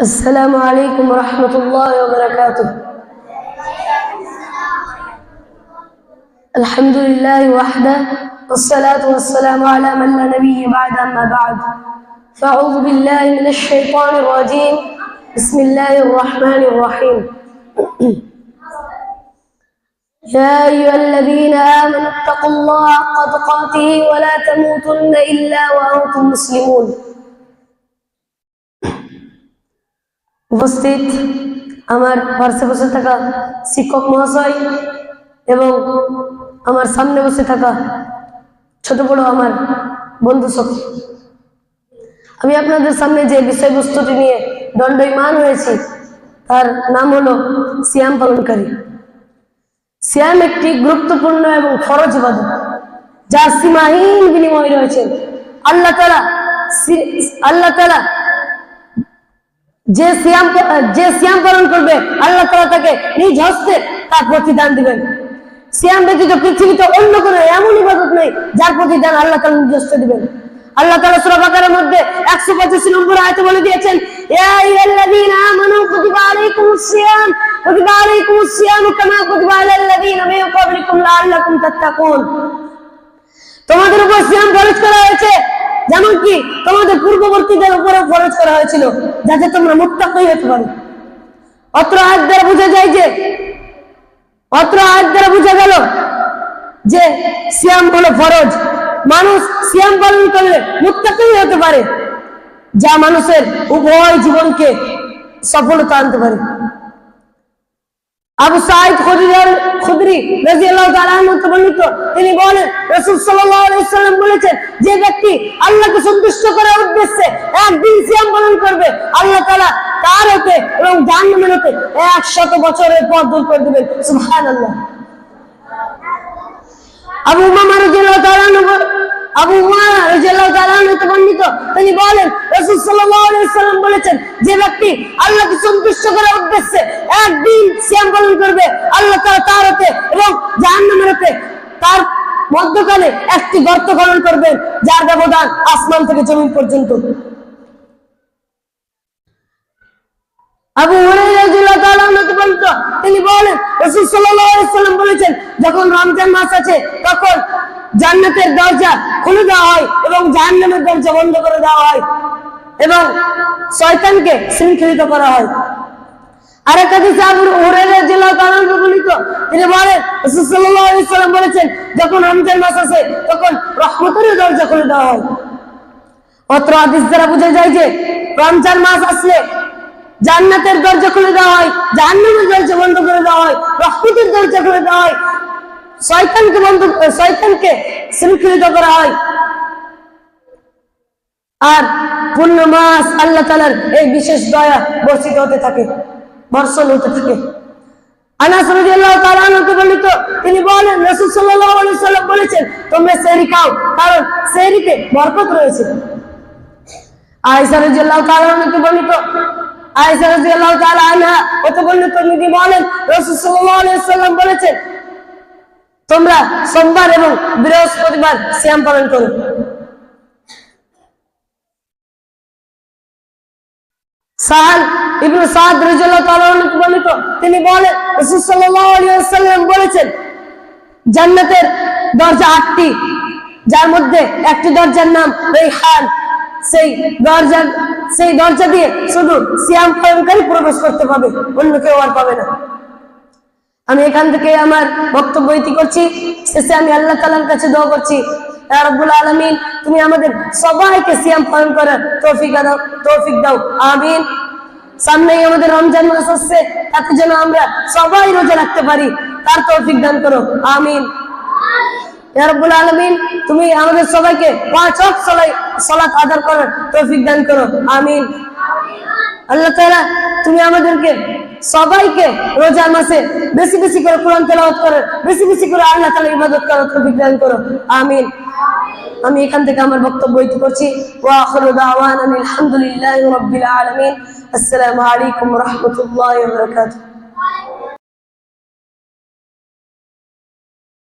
السلام عليكم ورحمة الله وبركاته. الحمد لله وحده والصلاة والسلام على من لا نبي بعد أما بعد. فأعوذ بالله من الشيطان الرجيم. بسم الله الرحمن الرحيم. يا أيها الذين آمنوا اتقوا الله حق تقاته ولا تموتن إلا وأنتم مسلمون. উপস্থিত আমার পার্শ্বে বসে থাকা শিক্ষক মহাশয় এবং আমার সামনে বসে থাকা ছোট বড় আমার বন্ধু সব আমি আপনাদের সামনে যে বিষয়বস্তুটি নিয়ে দণ্ডয়মান হয়েছি, তার নাম হলো সিয়াম পালনকারী। সিয়াম একটি গুরুত্বপূর্ণ এবং ফরজ ইবাদত, যার সীমাহীন বিনিময় রয়েছে। আল্লাহ তালা আল্লাহ তালা যে সিয়াম যে সিয়াম পালন করবে, আল্লাহ তালা তাকে নিজ হস্তে তার প্রতিদান দিবেন। সিয়াম ব্যতীত পৃথিবীতে অন্য কোনো এমন ইবাদত নেই যার প্রতিদান আল্লাহ তালা নিজ হস্তে দিবেন। আল্লাহ তালা সূরা মধ্যে একশো 185 নম্বর আয়াতে বলে দিয়েছেন তোমাদের উপর সিয়াম ফরজ করা হয়েছে যেমন কি তোমাদের পূর্ববর্তীদের উপরে ফরজ করা হয়েছিল, যাতে তোমরা মুত্তাকি হতে পারো? অত্র আয়াত দ্বারা বোঝা যায় যে, অত্র আয়াত দ্বারা বোঝা গেল যে, সিয়াম হলো ফরজ। মানুষ সিয়াম পালন করলে মুত্তাকি হতে পারে, যা মানুষের উভয় জীবনকে সফলতা আনতে পারে। আবু বর্ণিত। তিনি বলেন বলেছেন, যে ব্যক্তি আল্লাহকে করার উদ্দেশ্যে করবে, আল্লাহ তার হতে এবং জাহান্নামের হতে 100 বছরের করে আবু বর্ণিত। তিনি বলেন বলেছেন, যে ব্যক্তি আল্লাহকে সন্তুষ্ট করার উদ্দেশ্যে একদিন পালন করবে, আল্লাহ তার হতে এবং তার মধ্যখানে একটি গর্ত খনন করবেন, যার ব্যবধান আসমান থেকে জমিন পর্যন্ত। তিনি বলেন, রাসূল সাল্লাম বলেছেন, যখন রমজান মাস আছে, তখন জান্নাতের দরজা খুলে দেওয়া হয় এবং জাহান্নামের দরজা বন্ধ করে দেওয়া হয় এবং শয়তানকে শৃঙ্খলিত করা হয়। বলেছেন, যখন মাস আসে, তখন দরজা খুলে দেওয়া হয়। অত্র মাস জান্নাতের দরজা খুলে দেওয়া হয়, জাহান্নামের দরজা বন্ধ করে দেওয়া হয়, রহমতের দরজা খুলে দেওয়া হয়। শয়তানকে বন্ধ শয়তানকে শৃঙ্খলিত করা হয়। আর পূর্ণ মাস আল্লাহ তালার এই বিশেষ দয়া বর্ষিত হতে থাকে, বর্ষণ হতে থাকে। তিনি বলেন বলেছেন কারণ বরকত রয়েছে। বর্ণিত, আয়েশা রাদিয়াল্লাহু তাআলা আনহা বলেছেন তোমরা সোমবার এবং বৃহস্পতিবার সিয়াম পালন করো। তিনি বলেছেন, জান্নাতের দরজা আটটি, যার মধ্যে একটি দরজার নাম রেহান সেই দরজা সেই দরজা দিয়ে শুধু সিয়াম পালনকারী প্রবেশ করতে পাবে অন্য কেউ আর পাবে না। আমি এখান থেকে আমার বক্তব্য ইতি করছি। শেষে আমি আল্লাহ তালার কাছে দোয়া করছি। রাব্বুল আলামিন, তুমি আমাদের সবাইকে সিয়াম পালন করার তৌফিক দাও তৌফিক দাও। আমিন। সামনেই আমাদের রমজান মাস আসছে, তাতে যেন আমরা সবাই রোজা রাখতে পারি, তার তৌফিক দান করো। আমিন। রাব্বুল আলামিন, তুমি আমাদের সবাইকে পাঁচ ওয়াক্ত সালাত আদায় করার তৌফিক দান করো। আমিন। আল্লাহ তাআলা, তুমি আমাদেরকে সবাইকে রোজার মাসে বেশি বেশি করে কোরআন তেলাওয়াত করে, বেশি বেশি করে আল্লাহ তাআলার ইবাদত করো দান করো। আমিন। আমি এখান থেকে আমার বক্তব্য ইতি করছি। আলহামদুলিল্লাহি রাব্বিল আলামিন। আসসালামু আলাইকুম রাহমাতুল্লাহি